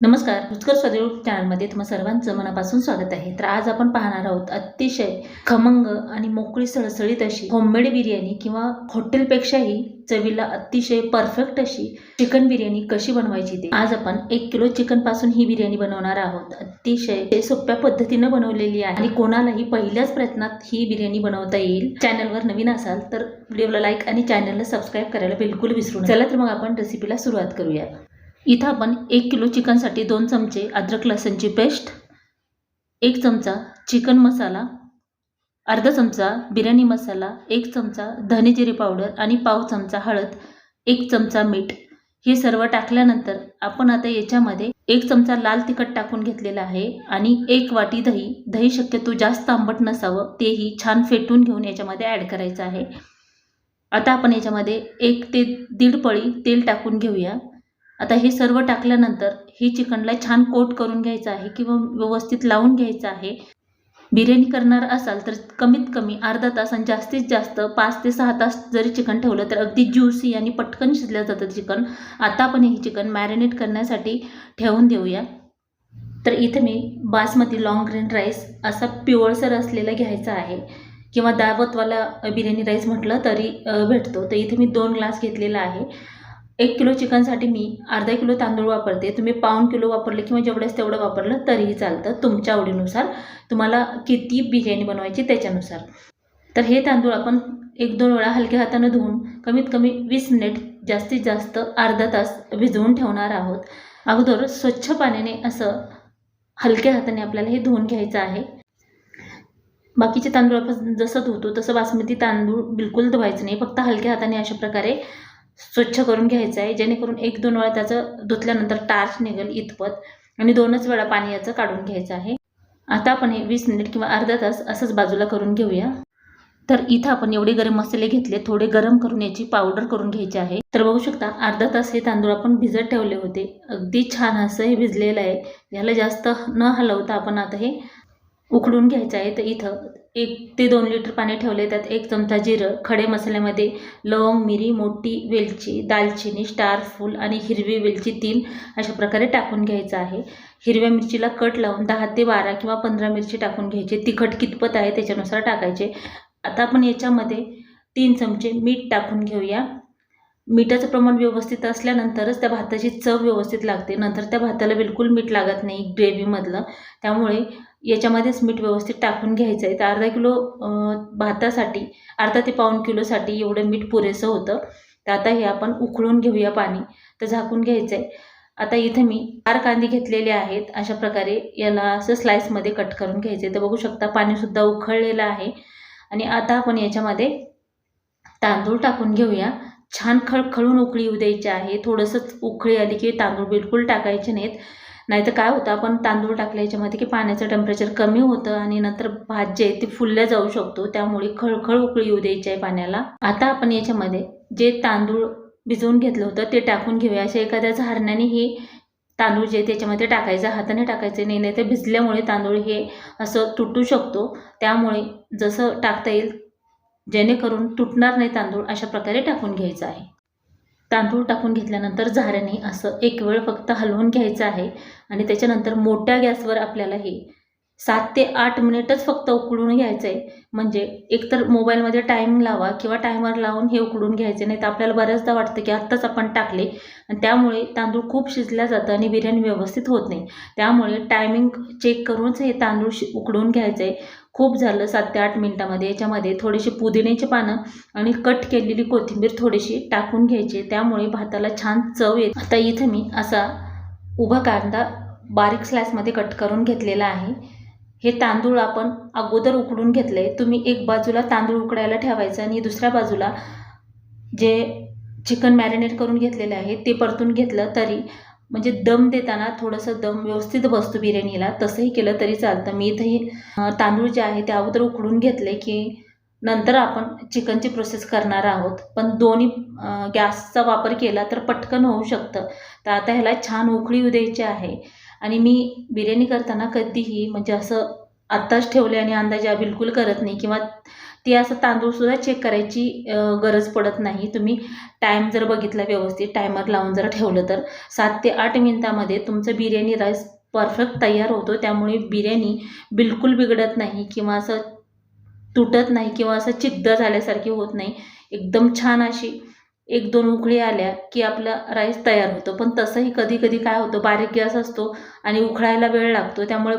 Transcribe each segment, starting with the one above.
नमस्कार रुचकर स्वाद चॅनलमध्ये तुम्हा सर्वांचं मनापासून स्वागत आहे. तर आज आपण पाहणार आहोत अतिशय खमंग आणि मोकळी सळसळीत अशी होममेड बिर्याणी किंवा हॉटेलपेक्षाही चवीला अतिशय परफेक्ट अशी चिकन बिर्याणी कशी बनवायची ते. आज आपण एक किलो चिकनपासून ही बिर्याणी बनवणार आहोत. अतिशय सोप्या पद्धतीनं बनवलेली आहे आणि कोणालाही पहिल्याच प्रयत्नात ही बिर्याणी बनवता येईल. चॅनलवर नवीन असाल तर व्हिडिओला लाईक आणि चॅनलला सबस्क्राईब करायला बिलकुल विसरू चला तर मग आपण रेसिपीला सुरुवात करूया. इथं आपण एक किलो चिकनसाठी दोन चमचे अद्रक लसणची पेस्ट एक चमचा चिकन मसाला अर्धा चमचा बिर्याणी मसाला एक चमचा धने जिरे पावडर आणि पाव चमचा हळद एक चमचा मीठ. हे सर्व टाकल्यानंतर आपण आता याच्यामध्ये एक चमचा लाल तिखट टाकून घेतलेला आहे आणि एक वाटी दही. दही शक्यतो जास्त आंबट नसावं तेही छान फेटून घेऊन याच्यामध्ये ॲड करायचं आहे. आता आपण याच्यामध्ये एक ते दीड पळी तेल टाकून घेऊया. आता हे सर्व टाकल्यानंतर ही चिकनला छान कोट करून घ्यायचं आहे किंवा व्यवस्थित लावून घ्यायचं आहे. बिर्याणी करणार असाल तर कमीत कमी अर्धा तास आणि जास्तीत जास्त पाच ते सहा तास जरी चिकन ठेवलं तर अगदी ज्युसी आणि पटकन शिजलं जातं चिकन. आता आपण हे चिकन मॅरिनेट करण्यासाठी ठेवून देऊया. तर इथे मी बासमती लाँग ग्रीन राईस असा पिवळसर असलेला घ्यायचा आहे. किंवा दावतवाला बिर्याणी राईस म्हटलं तरी भेटतो. तर इथे मी दोन ग्लास घेतलेला आहे. एक किलो चिकनसाठी मी अर्धा किलो तांदूळ वापरते. तुम्ही पाऊण किलो वापरले किंवा जेवढंच तेवढं वापरलं तरीही चालतं. तुमच्या आवडीनुसार तुम्हाला किती बिर्याणी बनवायची त्याच्यानुसार. तर हे तांदूळ आपण एक दोन वेळा हलक्या हातानं धुवून कमीत कमी वीस मिनिट जास्तीत जास्त अर्धा तास भिजवून ठेवणार आहोत. अगोदर स्वच्छ पाण्याने असं हलक्या हाताने आपल्याला हे धुवून घ्यायचं आहे. बाकीचे तांदूळ आपण जसं धुतो तसं बासमती तांदूळ बिलकुल धुवायचं नाही. फक्त हलक्या हाताने अशा प्रकारे स्वच्छ करून घ्यायचं आहे जेणेकरून एक दोन वेळा त्याचं धुतल्यानंतर टार्च निघेल इतपत आणि दोनच वेळा पाणी याचं काढून घ्यायचं आहे. आता आपण हे वीस मिनिट किंवा अर्धा तास असंच बाजूला करून घेऊया. तर इथं आपण एवढे गरम मसाले घेतले थोडे गरम करून याची पावडर करून घ्यायची आहे. तर बघू शकता अर्धा तास हे तांदूळ आपण भिजत ठेवले होते. अगदी छान असं हे भिजलेलं आहे. याला जास्त न हलवता आपण आता हे उकडून घ्यायचं आहे. तर इथं एक ते दोन लिटर पाणी ठेवले त्यात एक चमचा जिरं खडे मसाल्यामध्ये लवंग मिरी मोठी वेलची दालचिनी स्टार फूल आणि हिरवी वेलची तीन अशा प्रकारे टाकून घ्यायचं आहे. हिरव्या मिरचीला कट लावून दहा ते बारा किंवा पंधरा मिरची टाकून घ्यायची. तिखट कितपत आहे त्याच्यानुसार टाकायचे. आता आपण याच्यामध्ये तीन चमचे मीठ टाकून घेऊया. मिठाचं प्रमाण व्यवस्थित असल्यानंतरच त्या भाताची चव व्यवस्थित लागते. नंतर त्या भाताला बिलकुल मीठ लागत नाही ग्रेव्हीमधलं. त्यामुळे याच्यामध्येच मीठ व्यवस्थित टाकून घ्यायचं आहे तर अर्धा किलो भातासाठी अर्धा ते पाऊण किलोसाठी एवढं मीठ पुरेसं होतं. तर आता हे आपण उकळून घेऊया पाणी. तर झाकून घ्यायचं आहे आता इथे मी चार कांदे घेतलेले आहेत. अशा प्रकारे याला असं स्लाईसमध्ये कट करून घ्यायचे तर बघू शकता पाणीसुद्धा उखळलेलं आहे. आणि आता आपण याच्यामध्ये तांदूळ टाकून घेऊया. छान खळखळून उकळी येऊ द्यायची आहे. थोडंसंच उकळी आली की तांदूळ बिलकुल टाकायचे नाहीत. नाहीतर काय होतं आपण तांदूळ टाकल्या याच्यामध्ये की पाण्याचं टेम्परेचर कमी होतं आणि नंतर भात जे आहे ते फुलल्या जाऊ शकतो. त्यामुळे खळखळ उकळी येऊ द्यायची आहे पाण्याला. आता आपण याच्यामध्ये जे तांदूळ भिजवून घेतलं होतं ते टाकून घेऊया. अशा एखाद्या झारण्याने हे तांदूळ जे त्याच्यामध्ये टाकायचं हाताने टाकायचं नाही नाही तर भिजल्यामुळे तांदूळ हे असं तुटू शकतो. त्यामुळे जसं टाकता येईल जेणेकरून तुटणार नाही तांदूळ अशा प्रकारे टाकून घ्यायचं आहे. तांदूळ टाकून घेतल्यानंतर झाऱ्याने असं एक वेळ फक्त हलवून घ्यायचं आहे आणि त्याच्यानंतर मोठ्या गॅसवर आपल्याला हे सात ते आठ मिनिटच फक्त उकळून घ्यायचं आहे म्हणजे एकतर मोबाईलमध्ये टायमिंग लावा किंवा टायमर लावून हे उकडून घ्यायचे नाही तर आपल्याला बऱ्याचदा वाटतं की आत्ताच आपण टाकले. आणि त्यामुळे तांदूळ खूप शिजल्या जातं आणि बिर्याणी व्यवस्थित होत नाही. त्यामुळे टायमिंग चेक करूनच हे तांदूळ शि उकडून घ्यायचं आहे खूप झालं सात ते आठ मिनटामध्ये. याच्यामध्ये थोडीशी पुदिन्याची पानं आणि कट केलेली कोथिंबीर थोडीशी टाकून घ्यायची. त्यामुळे भाताला छान चव येते. आता इथे मी असा उभा कांदा बारीक स्लॅसमध्ये कट करून घेतलेला आहे. हे तांदूळ आपण अगोदर उकडून घेतले. तुम्ही एक बाजूला तांदूळ उकडायला ठेवायचं आणि दुसऱ्या बाजूला जे चिकन मॅरिनेट करून घेतलेले आहे ते परतून घेतलं तरी म्हणजे दम देताना थोडंसं दम व्यवस्थित बसतो बिर्याणीला. तसंही केलं तरी चालतं. मी इथंही तांदूळ जे आहे ते अगोदर उकडून घेतले की नंतर आपण चिकनची प्रोसेस करणार आहोत. पण दोन्ही गॅसचा वापर केला तर पटकन होऊ शकतं. तर आता ह्याला छान उकळी येऊ द्यायची आहे. आणि मी बिर्याणी करताना कधीही म्हणजे असं आत्ताच ठेवले आणि अंदाजा बिलकुल करत नाही किंवा ती असं तांदूळसुद्धा चेक करायची गरज पडत नाही. तुम्ही टाईम जर बघितला व्यवस्थित टायमर लावून जर ठेवलं तर सात ते आठ मिनिटामध्ये तुमचं बिर्याणी राईस परफेक्ट तयार होतो. त्यामुळे बिर्याणी बिलकुल बिघडत नाही किंवा असं तुटत नाही किंवा असं चिद्द झाल्यासारखी होत नाही. एकदम छान अशी एक दोन उकळी आल्या की आपला राईस तयार होतो. पण तसंही कधी कधी काय होतं बारीक गॅस असतो आणि उकळायला वेळ लागतो. त्यामुळे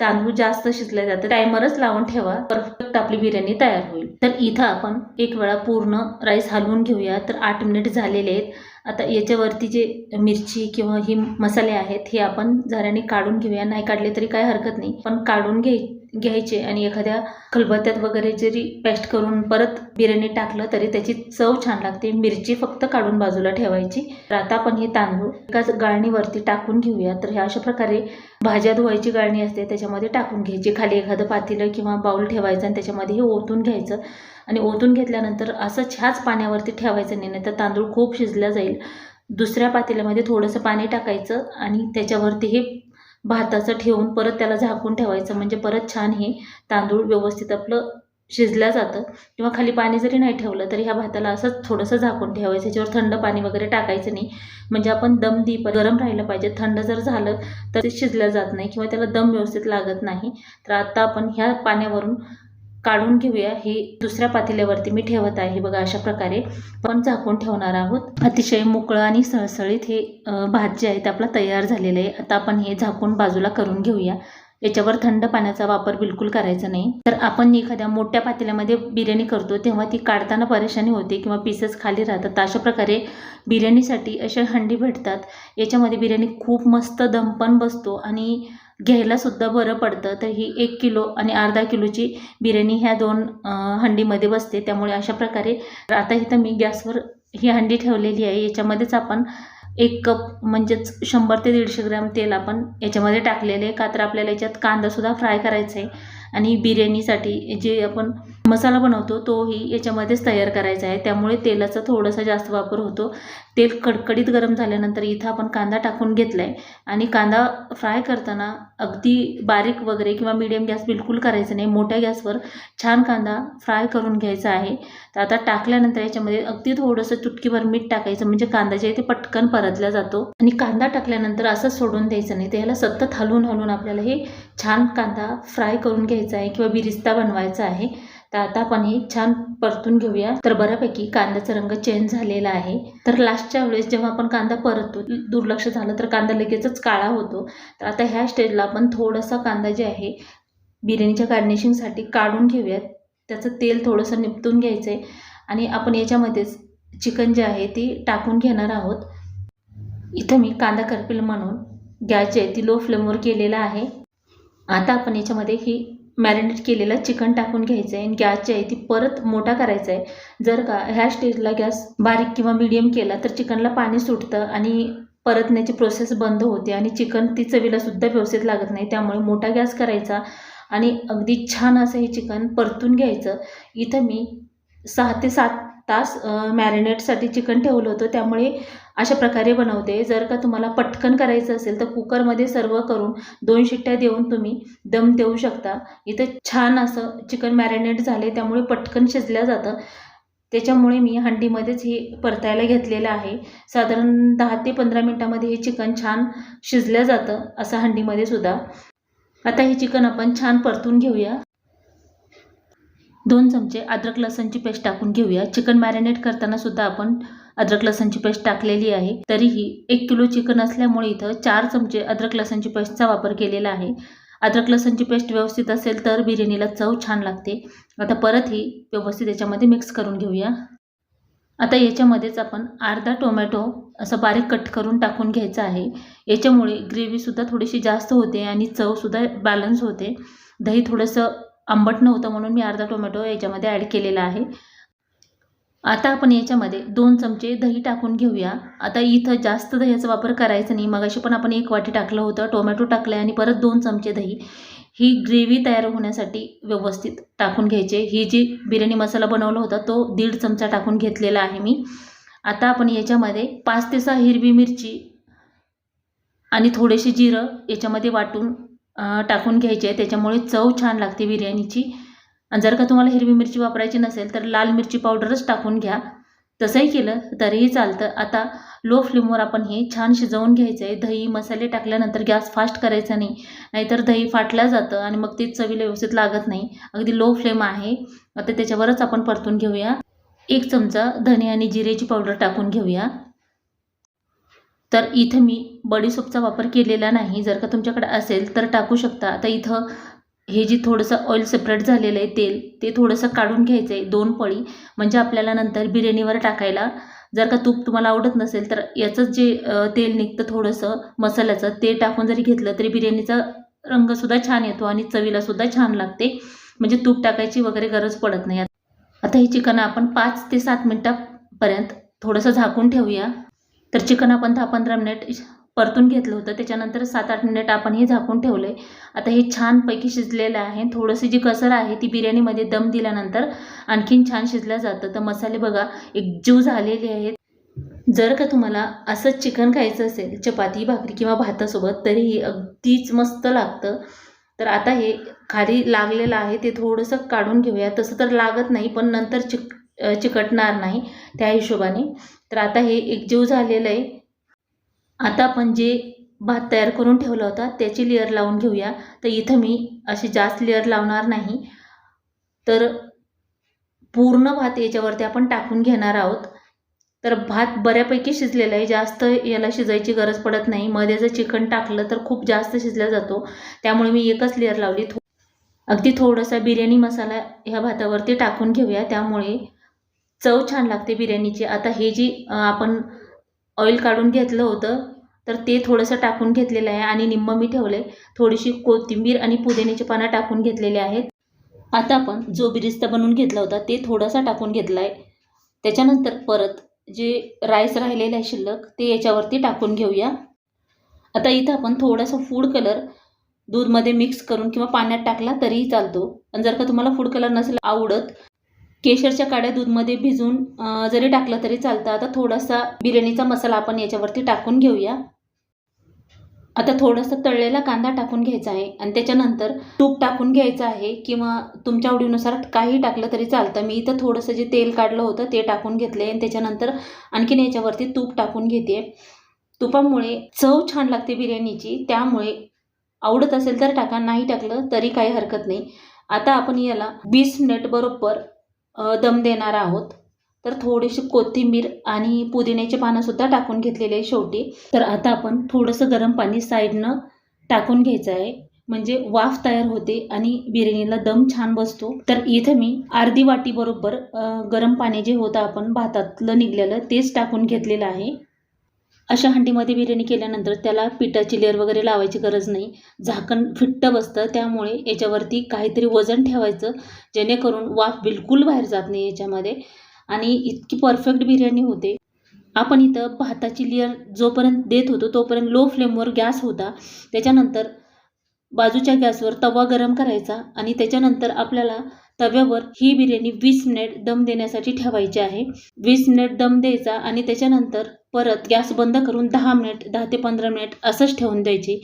तांदूळ जास्त शिजले जातं टायमरच लावून ठेवा परफेक्ट आपली बिर्याणी तयार होईल. तर इथं आपण एक वेळा पूर्ण राईस हलवून घेऊया. तर आठ मिनिट झालेले आहेत. आता याच्यावरती जे मिरची किंवा ही मसाले आहेत हे आपण झाऱ्याने काढून घेऊया. नाही काढले तरी काय हरकत नाही. पण काढून घे घ्यायचे आणि एखाद्या खलबत्त्यात वगैरे जरी पेस्ट करून परत बिर्याणी टाकलं तरी त्याची चव छान लागते. मिरची फक्त काढून बाजूला ठेवायची. तर आता आपण हे तांदूळ एकाच गाळणीवरती टाकून घेऊया. तर ह्या अशा प्रकारे भाज्या धुवायची गाळणी असते त्याच्यामध्ये टाकून घ्यायची. खाली एखादं पातेलं किंवा बाऊल ठेवायचं आणि त्याच्यामध्ये हे ओतून घ्यायचं. आणि ओतून घेतल्यानंतर असंच ह्याच पाण्यावरती ठेवायचं नाही तर तांदूळ खूप शिजला जाईल. दुसऱ्या पातेल्यामध्ये थोडंसं पाणी टाकायचं आणि त्याच्यावरती हे भाताचं ठेवून परत त्याला झाकून ठेवायचं. म्हणजे परत छान हे तांदूळ व्यवस्थित आपलं शिजलं जातं. किंवा खाली पाणी जरी नाही ठेवलं तरी ह्या भाताला असंच थोडंसं झाकून ठेवायचं. याच्यावर थंड पाणी वगैरे टाकायचं नाही. म्हणजे आपण दम दी गरम राहिलं पाहिजे. थंड जर झालं तर ते शिजलं जात नाही किंवा त्याला दम व्यवस्थित लागत नाही. तर आत्ता आपण ह्या पाण्यावरून काढून घेऊया. हे दुसऱ्या पातेल्यावरती मी ठेवत आहे. बघा अशा प्रकारे पण झाकून ठेवणार आहोत. अतिशय मोकळं आणि सळसळीत हे भात जे आहे ते आपला तयार झालेलं आहे. आता आपण हे झाकून बाजूला करून घेऊया. याच्यावर थंड पाण्याचा वापर बिलकुल करायचा नाही. तर आपण एखाद्या मोठ्या पातेल्यामध्ये बिर्याणी करतो तेव्हा ती काढताना परेशानी होते किंवा पीसेस खाली राहतात. तर अशा प्रकारे बिर्याणीसाठी अशा हंडी भेटतात. याच्यामध्ये बिर्याणी खूप मस्त दम पण बसतो आणि घ्यायलासुद्धा बरं पडतं. तर ही एक किलो आणि अर्धा किलोची बिर्याणी ह्या दोन हंडीमध्ये बसते. त्यामुळे अशा प्रकारे तर आता इथं मी गॅसवर ही हंडी ठेवलेली आहे. याच्यामध्येच आपण एक कप म्हणजेच शंभर ते दीडशे ग्रॅम तेल आपण याच्यामध्ये टाकलेले आहे. का तर आपल्याला याच्यात कांदासुद्धा फ्राय करायचा आहे. आणि बिर्याणीसाठी जे आपण मसाला बनवतो तोही याच्यामध्येच तयार करायचा आहे. त्यामुळे तेलाचा थोडासा जास्त वापर होतो. तेल कडकडीत गरम झाल्यानंतर इथं आपण कांदा टाकून घेतला आहे आणि कांदा फ्राय करताना अगदी बारीक वगैरे किंवा मीडियम गॅस बिलकुल करायचं नाही. मोठ्या गॅसवर छान कांदा फ्राय करून घ्यायचा आहे. तर आता टाकल्यानंतर याच्यामध्ये अगदी थोडंसं चुटकीभर मीठ टाकायचं. म्हणजे कांदा जे आहे ते पटकन परतला जातो. आणि कांदा टाकल्यानंतर असंच सोडून द्यायचं नाही. तर ह्याला सतत हलवून हलवून आपल्याला हे छान कांदा फ्राय करून घ्यायचा आहे किंवा बिरिस्ता बनवायचा आहे तर आता आपण हे छान परतून घेऊया. तर बऱ्यापैकी कांद्याचा रंग चेंज झालेला आहे. तर लास्टच्या वेळेस जेव्हा आपण कांदा परततो दुर्लक्ष झालं तर कांदा लगेचच काळा होतो. तर आता ह्या स्टेजला आपण थोडासा कांदा जे आहे बिर्याणीच्या गार्निशिंगसाठी काढून घेऊयात. त्याचं तेल थोडंसं निपटून घ्यायचं आहे आणि आपण याच्यामध्येच चिकन जे आहे ती टाकून घेणार आहोत. इथं मी कांदा करपील म्हणून गॅस जे आहे ती लो फ्लेमवर केलेला आहे. आता आपण याच्यामध्ये ही मॅरिनेट केलेलं चिकन टाकून घ्यायचं आहे आणि गॅस जी आहे ती परत मोठा करायचा आहे जर का ह्या स्टेजला गॅस बारीक किंवा मिडियम केला तर चिकनला पाणी सुटतं आणि परतण्याची प्रोसेस बंद होते आणि चिकन ती चवीला सुद्धा व्यवस्थित लागत नाही. त्यामुळे मोठा गॅस करायचा आणि अगदी छान असं हे चिकन परतून घ्यायचं. इथं मी सहा ते सात तास मॅरिनेटसाठी चिकन ठेवलं होतं. त्यामुळे अशा प्रकारे बनवते. जर का तुम्हाला पटकन करायचं असेल तर कुकरमध्ये सर्व करून दोन शिट्ट्या देऊन तुम्ही दम देऊ शकता. इथं छान असं चिकन मॅरिनेट झाले त्यामुळे पटकन शिजलं जातं. त्याच्यामुळे मी हंडीमध्येच हे परतायला घेतलेलं आहे. साधारण दहा ते पंधरा मिनटामध्ये हे चिकन छान शिजलं जातं असं हंडीमध्ये सुद्धा. आता हे चिकन आपण छान परतून घेऊया. दोन चमचे अद्रक लसणची पेस्ट टाकून घेऊया. चिकन मॅरिनेट करताना सुद्धा आपण अद्रक लसणची पेस्ट टाकलेली आहे. तरीही एक किलो चिकन असल्यामुळे इथं चार चमचे अद्रक लसणची पेस्टचा वापर केलेला आहे. अद्रक लसणची पेस्ट व्यवस्थित असेल तर बिर्याणीला चव छान लागते. आता परत ही व्यवस्थित याच्यामध्ये मिक्स करून घेऊया. आता याच्यामध्येच आपण अर्धा टोमॅटो असं बारीक कट करून टाकून घ्यायचं आहे. याच्यामुळे ग्रेव्हीसुद्धा थोडीशी जास्त होते आणि चवसुद्धा बॅलन्स होते. दही थोडंसं आंबट नव्हतं म्हणून मी अर्धा टोमॅटो याच्यामध्ये ॲड केलेला आहे. आता आपण याच्यामध्ये दोन चमचे दही टाकून घेऊया. आता इथं जास्त दह्याचा वापर करायचा नाही. मगाशी पण आपण एक वाटी टाकलं होतं टोमॅटो टाकलं आहे आणि परत दोन चमचे दही. ही ग्रेव्ही तयार होण्यासाठी व्यवस्थित टाकून घ्यायचे. ही जी बिर्याणी मसाला बनवला होता तो दीड चमचा टाकून घेतलेला आहे मी. आता आपण याच्यामध्ये पाच ते सहा हिरवी मिरची आणि थोडेसे जिरं याच्यामध्ये वाटून टाकून घ्यायचे. आहे त्याच्यामुळे चव छान लागते बिर्याणीची. आणि जर का तुम्हाला हिरवी मिरची वापरायची नसेल तर लाल मिरची पावडरच टाकून घ्या. तसंही केलं तरीही चालतं. आता लो फ्लेमवर आपण हे छान शिजवून घ्यायचं आहे दही मसाले टाकल्यानंतर गॅस फास्ट करायचा नाही. नाहीतर दही फाटलं जातं आणि मग ते चवीला व्यवस्थित लागत नाही. अगदी लो फ्लेम आहे. आता त्याच्यावरच आपण परतून घेऊया. एक चमचा धने आणि जिरेची पावडर टाकून घेऊया. तर इथं मी बडीसोपचा वापर केलेला नाही. जर का तुमच्याकडे असेल तर टाकू शकता. आता इथं हे जे थोडंसं ऑइल सेपरेट झालेलं आहे तेल ते थोडंसं काढून घ्यायचं आहे दोन पळी. म्हणजे आपल्याला नंतर बिर्याणीवर टाकायला जर का तूप तुम्हाला आवडत नसेल तर याचंच जे तेल निघतं थोडंसं मसाल्याचं ते टाकून जरी घेतलं तरी बिर्याणीचा रंगसुद्धा छान येतो आणि चवीलासुद्धा छान लागते. म्हणजे तूप टाकायची वगैरे गरज पडत नाही. आता हे चिकन आपण पाच ते सात मिनटापर्यंत थोडंसं झाकून ठेवूया. तर चिकन आपण दहा पंधरा मिनिट परतून घेतलं होतं. त्याच्यानंतर सात आठ मिनिट आपण हे झाकून ठेवलं आहे आता हे छानपैकी शिजलेलं आहे. थोडंसं जी कसर आहे ती बिर्याणीमध्ये दम दिल्यानंतर आणखीन छान शिजलं जातं. तर मसाले बघा एकजीव झालेले आहेत. जर का तुम्हाला असंच चिकन खायचं असेल चपाती भाकरी किंवा भातासोबत तरीही अगदीच मस्त लागतं. तर आता हे खाली लागलेलं आहे ते थोडंसं काढून घेऊया. तसं तर लागत नाही पण नंतर चिक चिकटणार नाही त्या हिशोबाने. तर आता हे एकजीव झालेलं आहे. आता आपण जे भात तयार करून ठेवला होता त्याची लेअर लावून घेऊया. तर इथं मी अशी जास्त लेअर लावणार नाही. तर पूर्ण भात याच्यावरती आपण टाकून घेणार आहोत. तर भात बऱ्यापैकी शिजलेला आहे. जास्त याला शिजायची गरज पडत नाही. मध्ये जर चिकन टाकलं तर खूप जास्त शिजला जातो. त्यामुळे मी एकच लेअर लावली. थो अगदी थोडासा बिर्याणी मसाला ह्या भातावरती टाकून घेऊया. त्यामुळे चव छान लागते बिर्याणीची. आता हे जी आपण ऑइल काढून घेतलं होतं. तर ते थोडंसं टाकून घेतलेलं आहे आणि निम्म मी ठेवले थोडीशी कोथिंबीर आणि पुदिन्याची पानं टाकून घेतलेले आहेत. आता आपण जो बिरिस्ता बनवून घेतला होता ते थोडासा टाकून घेतला आहे. त्याच्यानंतर परत जे राईस राहिलेलं आहे शिल्लक ते याच्यावरती टाकून घेऊया. आता इथं आपण थोडासा फूड कलर दूधमध्ये मिक्स करून किंवा पाण्यात टाकला तरीही चालतो. आणि जर का तुम्हाला फूड कलर नसेल आवडत केशरच्या काड्या दूधमध्ये भिजून जरी टाकलं तरी चालतं. आता थोडासा बिर्याणीचा मसाला आपण याच्यावरती टाकून घेऊया. आता थोडासा तळलेला कांदा टाकून घ्यायचा आहे. आणि त्याच्यानंतर तूप टाकून घ्यायचं आहे किंवा तुमच्या आवडीनुसार काही टाकलं तरी चालतं. मी इथं थोडंसं जे तेल काढलं होतं ते टाकून घेतलं आहे आणि त्याच्यानंतर आणखीन याच्यावरती तूप टाकून घेते. तुपामुळे चव छान लागते बिर्याणीची. त्यामुळे आवडत असेल तर टाका. नाही टाकलं तरी काही हरकत नाही. आता आपण याला वीस मिनिट बरोबर दम देणार आहोत. तर थोडीशी कोथिंबीर आणि पुदिन्याचे पानंसुद्धा टाकून घेतलेले आहे शेवटी. तर आता आपण थोडंसं गरम पाणी साईडनं टाकून घ्यायचं आहे. म्हणजे वाफ तयार होते आणि बिर्याणीला दम छान बसतो. तर इथं मी अर्धी वाटीबरोबर गरम पाणी जे होतं आपण भातातलं निघलेलं तेच टाकून घेतलेलं आहे. अशा हंडीमध्ये बिर्याणी केल्यानंतर त्याला पिठाची लेअर वगैरे लावायची गरज नाही. झाकण फिट्ट बसतं. त्यामुळे याच्यावरती काहीतरी वजन ठेवायचं जेणेकरून वाफ बिलकुल बाहेर जात नाही याच्यामध्ये आणि इतकी परफेक्ट बिर्याणी होते. आपण इथं भाताची लेअर जोपर्यंत देत होतो तोपर्यंत लो फ्लेमवर गॅस होता. त्याच्यानंतर बाजूच्या गॅसवर तवा गरम करायचा आणि त्याच्यानंतर आपल्याला तव्यावर ही बिर्याणी वीस मिनिट दम देण्यासाठी ठेवायची आहे. वीस मिनिट दम द्यायचा आणि त्याच्यानंतर परत गॅस बंद करून दहा मिनिट दहा ते पंधरा मिनिट असंच ठेवून द्यायची.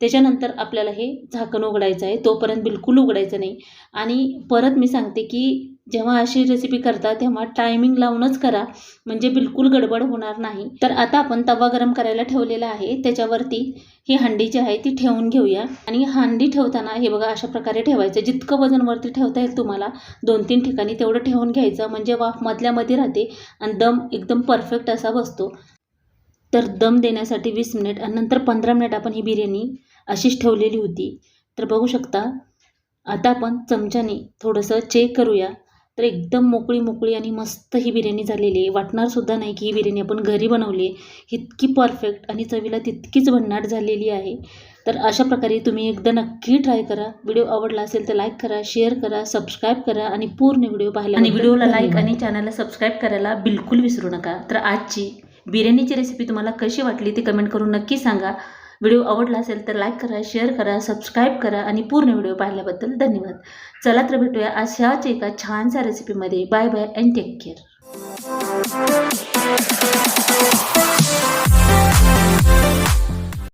त्याच्यानंतर आपल्याला हे झाकण उघडायचं आहे. तोपर्यंत बिलकुल उघडायचं नाही. आणि परत मी सांगते की जेव्हा अशी रेसिपी करता तेव्हा टायमिंग लावूनच करा. म्हणजे बिलकुल गडबड होणार नाही. तर आता आपण तवा गरम करायला ठेवलेला आहे. त्याच्यावरती ही हंडी जी आहे ती ठेवून घेऊया. आणि हंडी ठेवताना हे बघा अशा प्रकारे ठेवायचं. जितकं वजन वरती ठेवता येईल तुम्हाला दोन तीन ठिकाणी तेवढं ठेवून घ्यायचं. म्हणजे वाफ मधल्यामध्ये राहते आणि दम एकदम परफेक्ट असा बसतो. तर दम देण्यासाठी वीस मिनिट आणि नंतर पंधरा मिनिट आपण ही बिर्याणी अशीच ठेवलेली होती. तर बघू शकता आता आपण चमच्याने थोडंसं चेक करूया. तर एकदम मोकळी मोकळी आणि मस्त ही बिर्याणी झालेली आहे. वाटणार सुद्धा नाही की ही बिर्याणी आपण घरी बनवली आहे. इतकी परफेक्ट आणि चवीला तितकीच भन्नाट झालेली आहे. तर अशा प्रकारे तुम्ही एकदा नक्की ट्राय करा. व्हिडिओ आवडला असेल तर लाईक करा शेअर करा सबस्क्राईब करा आणि पूर्ण व्हिडिओ पाहायला आणि व्हिडिओला लाईक आणि चॅनलला सबस्क्राईब करायला बिलकुल विसरू नका. तर आजची बिर्याणीची रेसिपी तुम्हाला कशी वाटली ते कमेंट करून नक्की सांगा. व्हिडिओ आवडला असेल तर लाईक करा शेअर करा सबस्क्राईब करा आणि पूर्ण व्हिडिओ पाहिल्याबद्दल धन्यवाद. चला तर भेटूया अशाच एका छानशा रेसिपीमध्ये bye bye and take care